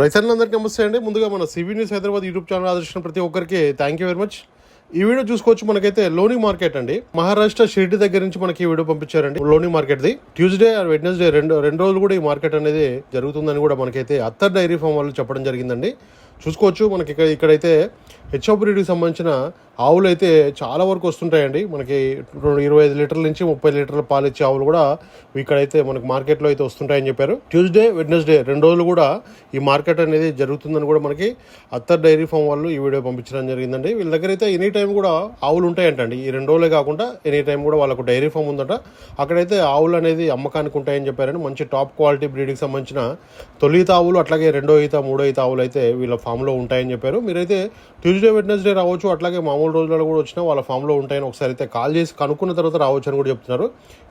రైతులందరికీ నమస్తే అండి. ముందుగా మన CV news Hyderabad YouTube channel ఆదర్శించిన ప్రతి ఒక్కరికి థ్యాంక్ యూ వెరీ మచ్ ఈ వీడియో చూసుకోవచ్చు మనకైతే లోని మార్కెట్ అండి. మహారాష్ట్ర షిరిడి దగ్గర నుంచి మనకి ఈ వీడియో పంపించారండి. లోని market the Tuesday and Wednesday రెండు రెండు రోజులు కూడా ఈ మార్కెట్ అనేది జరుగుతుందని కూడా మనకైతే అత్తర్ డైరీ ఫామ్ వాళ్ళు చెప్పడం జరిగిందండి. చూసుకోవచ్చు. మనకి ఇక్కడ ఇక్కడైతే హెచ్ఓ బ్రీడ్కి సంబంధించిన ఆవులు అయితే చాలా వరకు వస్తుంటాయండి. మనకి రెండు ఇరవై ఐదు లీటర్ల నుంచి ముప్పై లీటర్ల పాలు ఇచ్చే ఆవులు కూడా ఇక్కడైతే మనకి మార్కెట్లో అయితే వస్తుంటాయని చెప్పారు. ట్యూస్డే వెడ్నెస్డే రెండు రోజులు కూడా ఈ మార్కెట్ అనేది జరుగుతుందని కూడా మనకి అత్తర్ డైరీ ఫామ్ వాళ్ళు ఈ వీడియో పంపించడం జరిగిందండి. వీళ్ళ దగ్గర అయితే ఎనీ టైం కూడా ఆవులు ఉంటాయంటండి. ఈ రెండు రోజులే కాకుండా ఎనీ టైం కూడా వాళ్ళకు డైరీ ఫామ్ ఉందట. అక్కడైతే ఆవులు అనేది అమ్మకానికి ఉంటాయని చెప్పారండి. మంచి టాప్ క్వాలిటీ బ్రీడ్కి సంబంధించిన తొలి ఆవులు అట్లాగే రెండో ఈత మూడో ఈత ఆవులు అయితే వీళ్ళ ఫామ్లో ఉంటాయని చెప్పారు. మీరైతే ట్యూస్డే వెడ్నెస్డే రావచ్చు. అట్లాగే మామూలు రోజులలో కూడా వచ్చినా వాళ్ళ ఫామ్లో ఉంటాయని ఒకసారి అయితే కాల్ చేసి కనుక్కున్న తర్వాత రావచ్చు అని కూడా చెప్తున్నారు.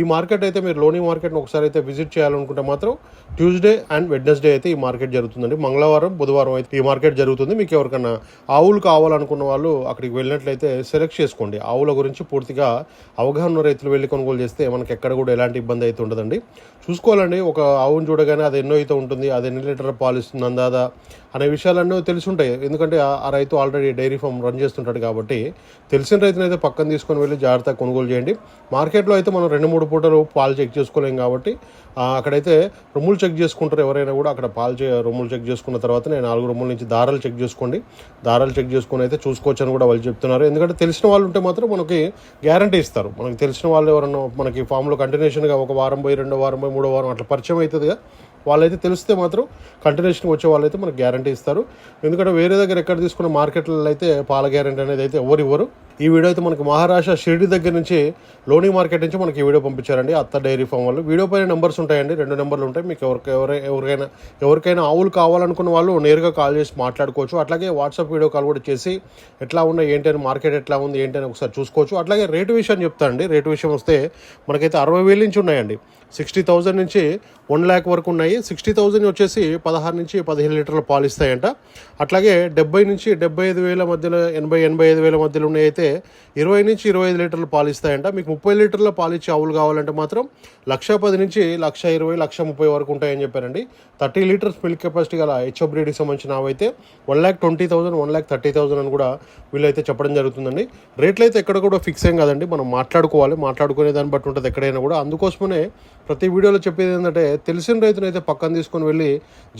ఈ మార్కెట్ అయితే మీరు లోని మార్కెట్ని ఒకసారి అయితే విజిట్ చేయాలనుకుంటే మాత్రం ట్యూస్డే అండ్ వెడ్నెస్డే అయితే ఈ మార్కెట్ జరుగుతుందండి. మంగళవారం బుధవారం అయితే ఈ మార్కెట్ జరుగుతుంది. మీకు ఎవరికైనా ఆవులు కావాలనుకున్న వాళ్ళు అక్కడికి వెళ్ళినట్లయితే సెలెక్ట్ చేసుకోండి. ఆవుల గురించి పూర్తిగా అవగాహన రైతులు వెళ్ళి కొనుగోలు చేస్తే మనకి ఎక్కడ కూడా ఎలాంటి ఇబ్బంది అయితే ఉండదండి. చూసుకోవాలండి. ఒక ఆవును చూడగానే అది ఎన్నో అయితే ఉంటుంది. అది ఎన్ని లీటర్ పాలు ఇస్తుంది అందాదా అనే విషయాలన్నీ తెలిసి ఉంటాయి ఎందుకంటే ఆ- రైతు ఆల్రెడీ డైరీ ఫామ్ రన్ చేస్తుంటాడు కాబట్టి తెలిసిన రైతుని అయితే పక్కన తీసుకొని వెళ్ళి జాగ్రత్తగా కొనుగోలు చేయండి. మార్కెట్లో అయితే మనం రెండు మూడు పూటలు పాలు చెక్ చేసుకోలేం కాబట్టి అక్కడైతే రొమ్ములు చెక్ చేసుకుంటారు ఎవరైనా కూడా. అక్కడ పాలు చే రొమ్ములు చెక్ చేసుకున్న తర్వాత నేను నాలుగు రొమ్ముల నుంచి దారాలు చెక్ చేసుకోండి. దారాలు చెక్ చేసుకుని అయితే చూసుకోవచ్చు అని కూడా వాళ్ళు చెప్తున్నారు. ఎందుకంటే తెలిసిన వాళ్ళు ఉంటే మాత్రం మనకి గ్యారంటీ ఇస్తారు. మనకి తెలిసిన వాళ్ళు ఎవరన్నా మనకి ఫామ్లో కంటిన్యూషన్గా ఒక వారం పోయి రెండో వారం పోయి మూడో వారం అట్లా పరిచయం అవుతుందిగా. వాళ్ళైతే తెలిస్తే మాత్రం కంటిన్యూషన్ వచ్చే వాళ్ళైతే మనకు గ్యారంటీ ఇస్తారు. ఎందుకంటే వేరే దగ్గర ఎక్కడ తీసుకున్న మార్కెట్లలో అయితే పాల గ్యారంటీ అనేది అయితే ఎవరు ఇవ్వరు. ఈ వీడియో అయితే మనకి మహారాష్ట్ర షిరిడి దగ్గర నుంచి లోని మార్కెట్ నుంచి మనకి ఈ వీడియో పంపించారండి. అత్త డైరీ ఫామ్ వాళ్ళు. వీడియో పైన నెంబర్స్ ఉంటాయండి. రెండు నెంబర్లు ఉంటాయి. మీకు ఎవరికి ఎవరై ఎవరికైనా ఎవరికైనా ఆవులు కావాలనుకున్న వాళ్ళు నేరుగా కాల్ చేసి మాట్లాడుకోవచ్చు. అట్లాగే వాట్సాప్ వీడియో కాల్ కూడా చేసి ఎట్లా ఉన్నాయి ఏంటి అని మార్కెట్ ఎట్లా ఉంది ఏంటి అని ఒకసారి చూసుకోవచ్చు. అట్లాగే రేటు విషయం చెప్తానండి రేటు విషయం వస్తే మనకైతే అరవై వేల నుంచి ఉన్నాయండి. సిక్స్టీ థౌజండ్ నుంచి వన్ ల్యాక్ వరకు ఉన్నాయి. సిక్స్టీ థౌజండ్ వచ్చేసి పదహారు నుంచి పదిహేను లీటర్ల పాలు ఇస్తాయంట. అట్లాగే డెబ్బై నుంచి డెబ్బై ఐదు వేల మధ్యలో ఎనభై ఎనభై ఐదు వేల మధ్యలో ఉన్నాయి అయితే అయితే ఇరవై నుంచి ఇరవై ఐదు లీటర్లు పాలిస్తాయంట. మీకు ముప్పై లీటర్ల పాలు ఆవులు కావాలంటే మాత్రం లక్ష పది నుంచి లక్ష ఇరవై లక్ష ముప్పై వరకు ఉంటాయని చెప్పారండి. థర్టీ లీటర్స్ మిల్క్ కెపాసిటీ గల హెచ్ఓ బ్రీడ్కి సంబంధించిన ఆవు అయితే one lakh twenty thousand one lakh thirty thousand అని కూడా వీళ్ళైతే చెప్పడం జరుగుతుందండి. రేట్లు అయితే ఎక్కడ కూడా ఫిక్స్ ఏం కాదండి. మనం మాట్లాడుకోవాలి. మాట్లాడుకునే దాన్ని బట్టి ఉంటుంది ఎక్కడైనా కూడా. అందుకోసమనే ప్రతి వీడియోలో చెప్పేది ఏంటంటే తెలిసిన రైతును అయితే పక్కన తీసుకొని వెళ్ళి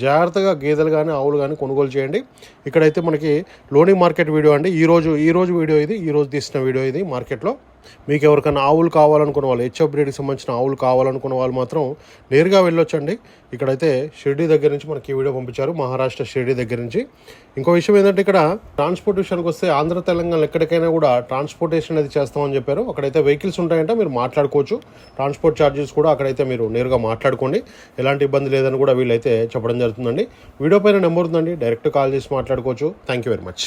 జాగ్రత్తగా గేదెలు కానీ ఆవులు కానీ కొనుగోలు చేయండి. ఇక్కడైతే మనకి లోని మార్కెట్ వీడియో అండి. ఈ రోజు ఈ రోజు వీడియో ఇది. ఈరోజు తీసిన వీడియో ఇది మార్కెట్లో. మీకు ఎవరికైనా ఆవులు కావాలనుకున్న వాళ్ళు హెచ్ఎఫ్ బ్రీడ్కి సంబంధించిన ఆవులు కావాలనుకున్న వాళ్ళు మాత్రం నేరుగా వెళ్ళొచ్చండి. ఇక్కడైతే షిరిడి దగ్గర నుంచి మనకి ఈ వీడియో పంపించారు మహారాష్ట్ర షిరిడి దగ్గర నుంచి. ఇంకో విషయం ఏంటంటే ఇక్కడ ట్రాన్స్పోర్ట్ విషయానికి వస్తే ఆంధ్ర తెలంగాణ ఎక్కడికైనా కూడా ట్రాన్స్పోర్టేషన్ అది చేస్తామని చెప్పారు. అక్కడైతే వెహికల్స్ ఉంటాయంటే మీరు మాట్లాడుకోవచ్చు. ట్రాన్స్పోర్ట్ ఛార్జెస్ కూడా అక్కడైతే మీరు నేరుగా మాట్లాడుకోండి. ఎలాంటి ఇబ్బంది లేదని కూడా వీళ్ళైతే చెప్పడం జరుగుతుందండి. వీడియో పైన నెంబర్ ఉందండి డైరెక్ట్ కాల్ చేసి మాట్లాడుకోవచ్చు. Thank you very much.